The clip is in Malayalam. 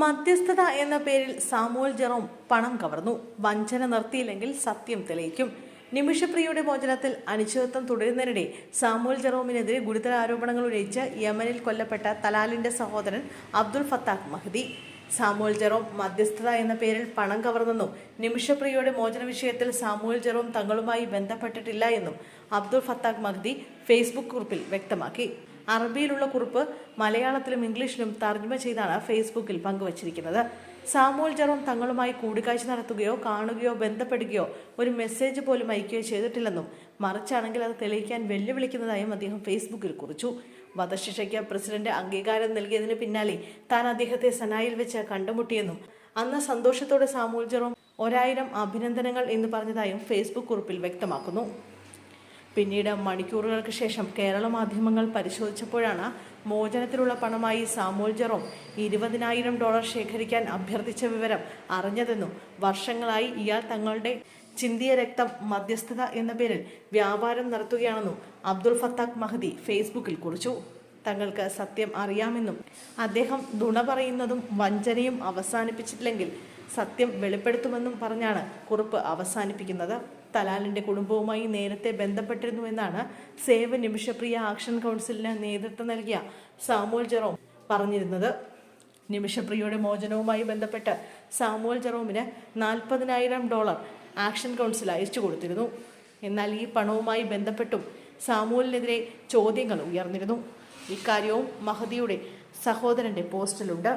മധ്യസ്ഥത എന്ന പേരിൽ സാമൂൽ ജെറോം പണം കവർന്നു. വഞ്ചന നിർത്തിയില്ലെങ്കിൽ സത്യം തെളിയിക്കും. നിമിഷപ്രിയയുടെ മോചനത്തിൽ അനിശ്ചിതത്വം തുടരുന്നതിനിടെ സാമൂൽ ജെറോമിനെതിരെ ഗുരുതര ആരോപണങ്ങൾ ഉന്നയിച്ച് യമനിൽ കൊല്ലപ്പെട്ട തലാലിന്റെ സഹോദരൻ Abdul Fattah Mahdi. Samuel Jerome മധ്യസ്ഥത എന്ന പേരിൽ പണം കവർന്നെന്നും നിമിഷപ്രിയയുടെ മോചന വിഷയത്തിൽ സാമൂൽ ജെറോം തങ്ങളുമായി ബന്ധപ്പെട്ടിട്ടില്ല എന്നും അബ്ദുൾ ഫത്താഖ് മഹദി ഫേസ്ബുക്ക് കുറിപ്പിൽ വ്യക്തമാക്കി. അറബിയിലുള്ള കുറിപ്പ് മലയാളത്തിലും ഇംഗ്ലീഷിലും തർജമ ചെയ്താണ് ഫേസ്ബുക്കിൽ പങ്കുവച്ചിരിക്കുന്നത്. സാമൂൽ ജെറോം തങ്ങളുമായി കൂടിക്കാഴ്ച നടത്തുകയോ കാണുകയോ ബന്ധപ്പെടുകയോ ഒരു മെസ്സേജ് പോലും അയക്കുകയോ ചെയ്തിട്ടില്ലെന്നും മറിച്ചാണെങ്കിൽ അത് തെളിയിക്കാൻ വെല്ലുവിളിക്കുന്നതായും അദ്ദേഹം ഫേസ്ബുക്കിൽ കുറിച്ചു. വധശിക്ഷയ്ക്ക് പ്രസിഡന്റ് അംഗീകാരം നൽകിയതിന് പിന്നാലെ താൻ അദ്ദേഹത്തെ സനായിൽ വെച്ച് കണ്ടുമുട്ടിയെന്നും അന്ന് സന്തോഷത്തോടെ സാമൂൽ ജെറോം ഒരായിരം അഭിനന്ദനങ്ങൾ എന്ന് പറഞ്ഞതായും ഫേസ്ബുക്ക് കുറിപ്പിൽ വ്യക്തമാക്കുന്നു. പിന്നീട് മണിക്കൂറുകൾക്ക് ശേഷം കേരള മാധ്യമങ്ങൾ പരിശോധിച്ചപ്പോഴാണ് മോചനത്തിലുള്ള പണമായി സാമുവൽ ജെറോം ഇരുപതിനായിരം ഡോളർ ശേഖരിക്കാൻ അഭ്യർത്ഥിച്ച വിവരം അറിഞ്ഞതെന്നും വർഷങ്ങളായി ഇയാൾ തങ്ങളുടെ ചിന്തിയ രക്തം മധ്യസ്ഥത എന്ന പേരിൽ വ്യാപാരം നടത്തുകയാണെന്നും അബ്ദുൾ ഫത്താഖ് മഹദി ഫേസ്ബുക്കിൽ കുറിച്ചു. തങ്ങൾക്ക് സത്യം അറിയാമെന്നും അദ്ദേഹം നുണ പറയുന്നതും വഞ്ചനയും അവസാനിപ്പിച്ചിട്ടില്ലെങ്കിൽ സത്യം വെളിപ്പെടുത്തുമെന്നും പറഞ്ഞാണ് കുറിപ്പ് അവസാനിപ്പിക്കുന്നത്. തലാലിന്റെ കുടുംബവുമായി നേരത്തെ ബന്ധപ്പെട്ടിരുന്നുവെന്നാണ് സേവ നിമിഷപ്രിയ ആക്ഷൻ കൗൺസിലിന് നേതൃത്വം നൽകിയ സാമുവൽ ജെറോം പറഞ്ഞിരുന്നത്. നിമിഷപ്രിയയുടെ മോചനവുമായി ബന്ധപ്പെട്ട് സാമുവൽ ജെറോമിന് നാൽപ്പതിനായിരം ഡോളർ ആക്ഷൻ കൗൺസിൽ അയച്ചു കൊടുത്തിരുന്നു. എന്നാൽ ഈ പണവുമായി ബന്ധപ്പെട്ടും സാമുവലിനെതിരെ ചോദ്യങ്ങൾ ഉയർന്നിരുന്നു. ഇക്കാര്യവും മഹദിയുടെ സഹോദരന്റെ പോസ്റ്റിലുണ്ട്.